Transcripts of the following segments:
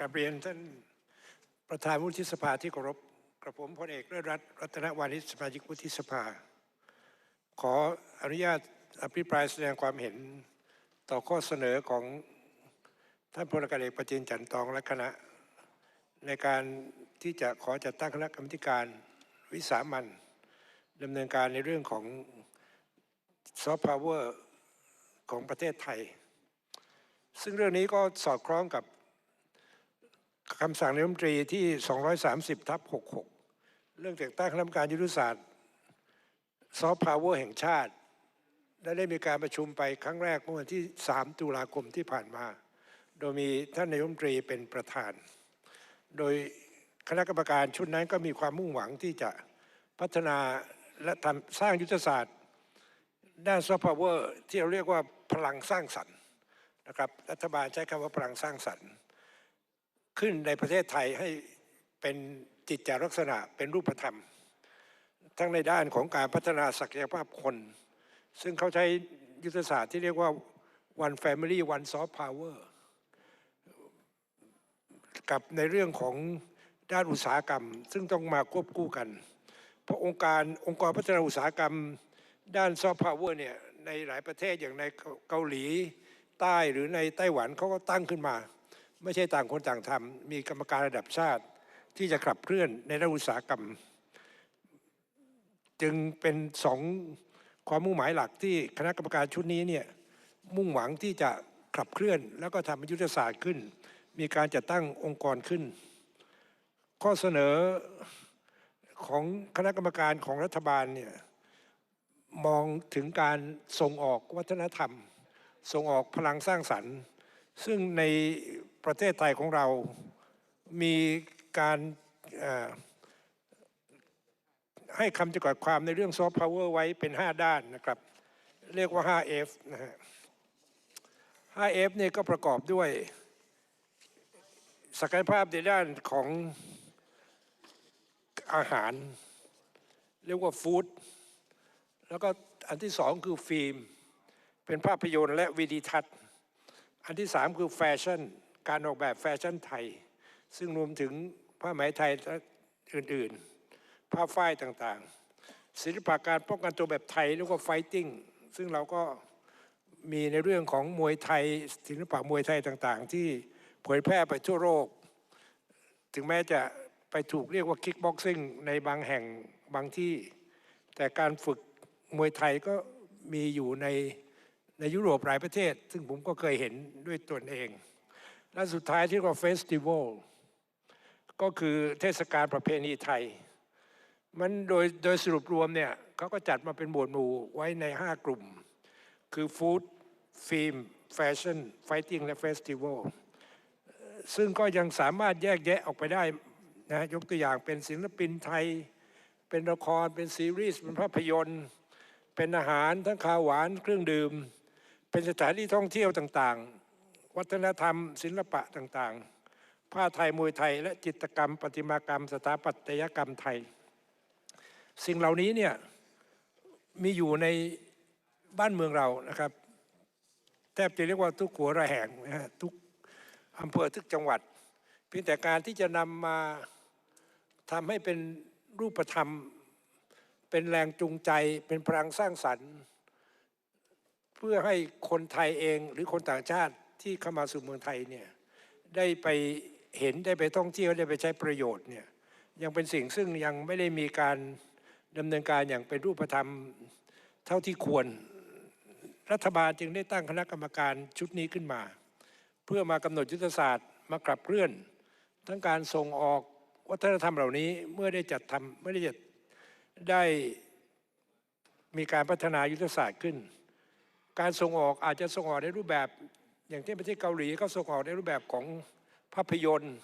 กราบเรียนท่านประธานวุฒิสภาที่เคารพกระผมพลเอกเลิศรัตน์รัตนวานิชสมาชิกวุฒิสภา ขออนุญาตอภิปรายแสดงความเห็นต่อข้อเสนอของท่านพลกเอกประจินจันทร์ทองและคณะ ในการที่จะขอจัดตั้งคณะกรรมการวิสามันดำเนินการในเรื่องของซอฟต์พาวเวอร์ของประเทศไทย ซึ่งเรื่องนี้ก็สอดคล้องกับ คำสั่งนายมนตรีที่ 230ทับ66 เรื่องแต่งตั้งคณะกรรมการยุทธศาสตร์ซอฟต์พาวเวอร์แห่งชาติและได้มีการประชุมไปครั้งแรกเมื่อวันที่ 3 ตุลาคมที่ผ่านมา โดยมีท่านนายมนตรีเป็นประธาน โดยคณะกรรมการชุดนั้นก็มีความมุ่งหวังที่จะพัฒนาและทำสร้างยุทธศาสตร์ ด้านซอฟต์พาวเวอร์ที่เราเรียกว่าพลังสร้างสรรค์นะครับรัฐบาลใช้คำว่าพลังสร้างสรรค์ ขึ้นในประเทศไทยให้เป็นจิตจาลักษณะเป็นรูปธรรม ทั้งในด้านของการพัฒนาศักยภาพคน ซึ่งเขาใช้ยุทธศาสตร์ที่เรียกว่า one family one soft power กับในเรื่องของด้านอุตสาหกรรม ซึ่งต้องมาควบคู่กัน เพราะองค์การองค์กรพัฒนาอุตสาหกรรม ด้านซอฟต์พาวเวอร์เนี่ยในหลายประเทศอย่างในเกาหลีใต้หรือในไต้หวันเขาก็ตั้งขึ้นมา ไม่ใช่ต่างคนต่างทำมีกรรมการระดับชาติที่จะขับเคลื่อนในด้านอุตสาหกรรม จึงเป็นสองความมุ่งหมายหลักที่คณะกรรมการชุดนี้เนี่ยมุ่งหวังที่จะขับเคลื่อน แล้วก็ทำยุทธศาสตร์ขึ้น มีการจัดตั้งองค์กรขึ้น ข้อเสนอของคณะกรรมการของรัฐบาลเนี่ยมองถึงการส่งออกวัฒนธรรม ส่งออกพลังสร้างสรรค์ ซึ่งใน ประเทศไทยของเรามีการให้คำจำกัดความในเรื่องซอฟต์พาวเวอร์ไว้เป็น 5 ด้านนะครับ เรียกว่า 5F นะฮะ 5F เนี่ยก็ประกอบด้วย ศักยภาพในด้านของอาหาร เรียกว่าฟู้ดแล้วก็อันที่สองคือฟิล์ม เป็นภาพยนตร์และวิดีทัศน์ อันที่สามคือแฟชั่น การออกแบบแฟชั่นไทย ซึ่งรวมถึงผ้าไหมไทยอื่นๆ ผ้าฝ้ายต่างๆ ศิลปะการป้องกันตัวแบบไทยเรียกว่าไฟติ้งซึ่งเราก็มีในเรื่องของมวยไทย ศิลปะมวยไทยต่างๆ ที่เผยแพร่ไปทั่วโลก ถึงแม้จะไปถูกเรียกว่าคิกบ็อกซิ่งในบางแห่งบางที่ แต่การฝึกมวยไทยก็มีอยู่ในในยุโรปหลายประเทศ ซึ่งผมก็เคยเห็นด้วยตนเอง และสุดท้ายที่เรียกว่าเฟสติวัลก็คือเทศกาลประเพณีไทย มันโดยโดยสรุปรวมเนี่ยเขาก็จัดมาเป็นหมวดหมู่ไว้ใน 5 กลุ่ม คือฟู้ดฟิล์มแฟชั่นไฟติ้งและเฟสติวัลซึ่งก็ยังสามารถแยกแยะออกไปได้นะยกตัวอย่างเป็นศิลปินไทย เป็นละครเป็นซีรีส์เป็นภาพยนตร์ เป็นอาหารทั้งข้าวหวานเครื่องดื่ม เป็นสถานที่ท่องเที่ยวต่าง วัฒนธรรม ศิลปะต่างๆ ผ้าไทยมวยไทย และจิตกรรม ประติมากรรม สถาปัตยกรรมไทย สิ่งเหล่านี้เนี่ยมีอยู่ในบ้านเมืองเรานะครับ แทบจะเรียกว่าทุกหัวระแหงนะฮะทุกอำเภอทุกจังหวัด เพียงแต่การที่จะนำมาทำให้เป็นรูปธรรม เป็นแรงจูงใจ เป็นพลังสร้างสรรค์ เพื่อให้คนไทยเองหรือคนต่างชาติ ที่เข้ามาสู่เมืองไทยเนี่ยได้ไปเห็นได้ไปท่องเที่ยวได้ไปใช้ประโยชน์เนี่ยยังเป็นสิ่งซึ่งยังไม่ได้มีการดำเนินการอย่างเป็นรูปธรรมเท่าที่ควร รัฐบาลจึงได้ตั้งคณะกรรมการชุดนี้ขึ้นมา เพื่อมากำหนดยุทธศาสตร์มากลับเคลื่อน ทั้งการส่งออกวัฒนธรรมเหล่านี้เมื่อได้จัดทำเมื่อได้จัดได้มีการพัฒนายุทธศาสตร์ขึ้น การส่งออกอาจจะส่งออกในรูปแบบ อย่างที่นประเทศเกาหลีก็ส่งออกในรูปแบบของภาพยนตร์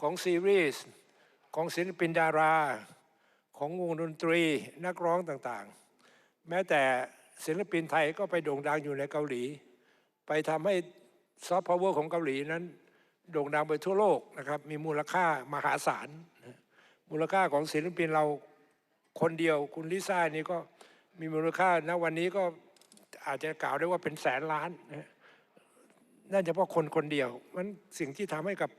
ของซีรีส์ของศิลปินดารา ของวงดนตรีนักร้องต่างๆ แม้แต่ศิลปินไทยก็ไปโด่งดังอยู่ในเกาหลี ไปทำให้ซอฟต์พาวเวอร์ของเกาหลีนั้น โด่งดังไปทั่วโลกนะครับมีมูลค่ามหาศาล มูลค่าของศิลปินเราคนเดียวคุณลิซ่านี่ก็มีมูลค่าณวันนี้ก็อาจจะกล่าวได้ว่าเป็นแสนล้านนะ นั่นเฉพาะคนคนเดียวมันสิ่งที่ทำให้กับ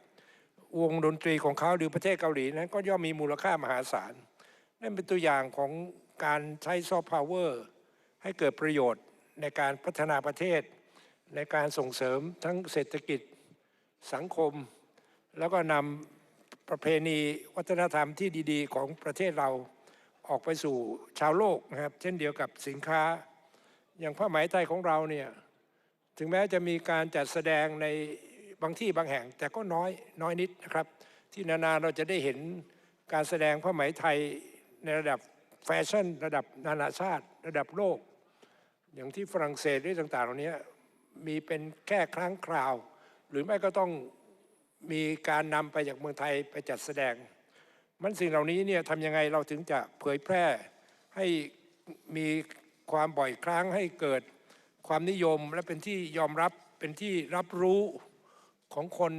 วงดนตรีของเขาหรือประเทศเกาหลีนั้น ก็ย่อมมีมูลค่ามหาศาลนั่นเป็นตัวอย่างของการใช้ซอฟต์พาวเวอร์ให้เกิดประโยชน์ในการพัฒนาประเทศ ในการส่งเสริมทั้งเศรษฐกิจสังคม แล้วก็นำประเพณีวัฒนธรรมที่ดีๆ ของประเทศเราออกไปสู่ชาวโลกนะครับ เช่นเดียวกับสินค้า อย่างผ้าไหมไทยของเราเนี่ย ถึงแม้จะมีการจัดแสดงในบางที่บางแห่ง แต่ก็น้อยน้อยนิดนะครับ ที่นานาเราจะได้เห็นการแสดงผ้าไหมไทยในระดับแฟชั่น ระดับนานาชาติ ระดับโลก อย่างที่ฝรั่งเศสหรือต่างๆ เหล่านี้มีเป็นแค่ครั้งคราว หรือไม่ก็ต้องมีการนำไปจากเมืองไทยไปจัดแสดง มันสิ่งเหล่านี้เนี่ยทำยังไงเราถึงจะเผยแพร่ให้มีความบ่อยครั้งให้เกิด ความนิยมและเป็นที่ยอมรับเป็นที่รับรู้ของคน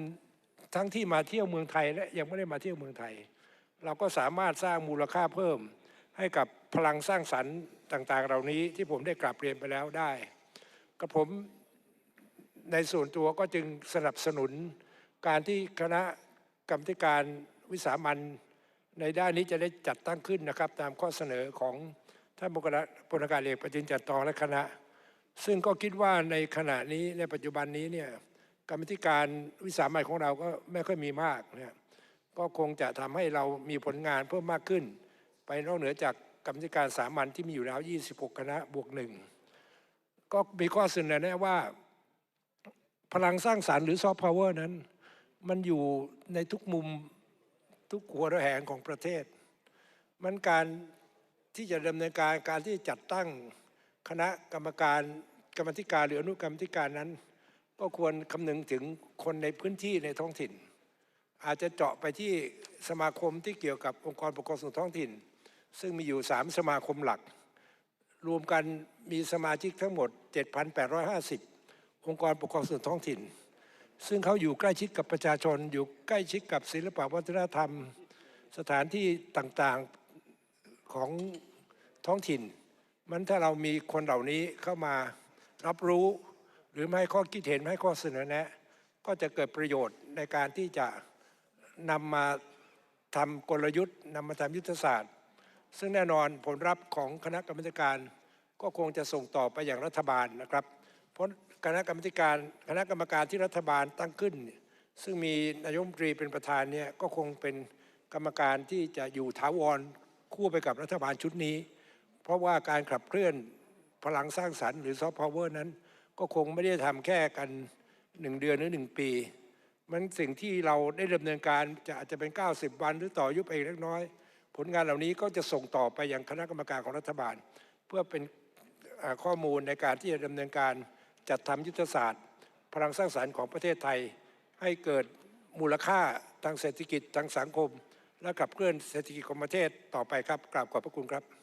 ทั้งที่มาเที่ยวเมืองไทยและยังไม่ได้มาเที่ยวเมืองไทย เราก็สามารถสร้างมูลค่าเพิ่ม ให้กับพลังสร้างสรรค์ต่าง ๆ เหล่านี้ที่ผมได้กลับเรียนไปแล้วได้กระผมในส่วนตัวก็จึงสนับสนุน การที่คณะกรรมการวิสามันในด้านนี้จะได้จัดตั้งขึ้นนะครับ ตามข้อเสนอของท่านบุคลพลากาศเอกประจินจันทร์ทองและคณะ ซึ่งก็คิดว่าในขณะนี้ในปัจจุบันนี้เนี่ยกรรมธิการวิสามันของเราก็ไม่ค่อยมีมากเนี่ยก็คงจะทำให้เรามีผลงานเพิ่มมากขึ้น ไปนอกเหนือจากกรรมธิการสามัญที่มีอยู่แล้ว 26 คณะบวกหนึ่งก็มีข้อเสนอแนะว่า พลังสร้างสารรค์หรือซอฟต์พาวเวอร์นั้น มันอยู่ในทุกมุมทุกหัวระแหงของประเทศ มันการที่จะดำเนินการการที่จัดตั้ง คณะกรรมการกรรมธิการหรืออนุกรรมธิการนั้น ก็ควรคำนึงถึงคนในพื้นที่ในท้องถิ่น อาจจะเจาะไปที่สมาคมที่เกี่ยวกับองค์กรปกครองส่วนท้องถิ่น ซึ่งมีอยู่ 3 สมาคมหลัก รวมกันมีสมาชิกทั้งหมด 7,850 องค์กรปกครองส่วนท้องถิ่น ซึ่งเขาอยู่ใกล้ชิดกับประชาชน อยู่ใกล้ชิดกับศิลปวัฒนธรรม สถานที่ต่างๆของท้องถิ่น มันถ้าเรามีคนเหล่านี้เข้ามารับรู้ หรือให้ข้อคิดเห็นให้ข้อเสนอแนะ ก็จะเกิดประโยชน์ในการที่จะนำมาทำกลยุทธ์นำมาทำยุทธศาสตร์ ซึ่งแน่นอนผลลัพธ์ของคณะกรรมการก็คงจะส่งต่อไปอย่างรัฐบาลนะครับ เพราะคณะกรรมการคณะกรรมการที่รัฐบาลตั้งขึ้น ซึ่งมีนายมตรีเป็นประธานเนี่ยก็คงเป็นกรรมการที่จะอยู่ถาวรคู่ไปกับรัฐบาลชุดนี้ ราะว่าการขับเคลื่อนพลังสร้างสรรค์หรือซอฟต์พาวเวอร์นั้น ก็คงไม่ได้ทำแค่กันหนึ่งเดือนหรือหนึ่งปี มันสิ่งที่เราได้ดำเนินการจะอาจจะเป็น 90 วันหรือต่อยุไปอีกเล็กน้อย ผลงานเหล่านี้ก็จะส่งต่อไปอยังคณะกรรมการของรัฐบาล เพื่อเป็นข้อมูลในการที่จะดำเนินการจัดทำยุทธศาสตร์ พลังสร้างสรรค์ของประเทศไทย ให้เกิดมูลค่าทางเศรษฐกิจทางสังคม และขับเคลื่อนเศรษฐกิจของประเทศต่อไปครับกราบขอบพระคุณครับ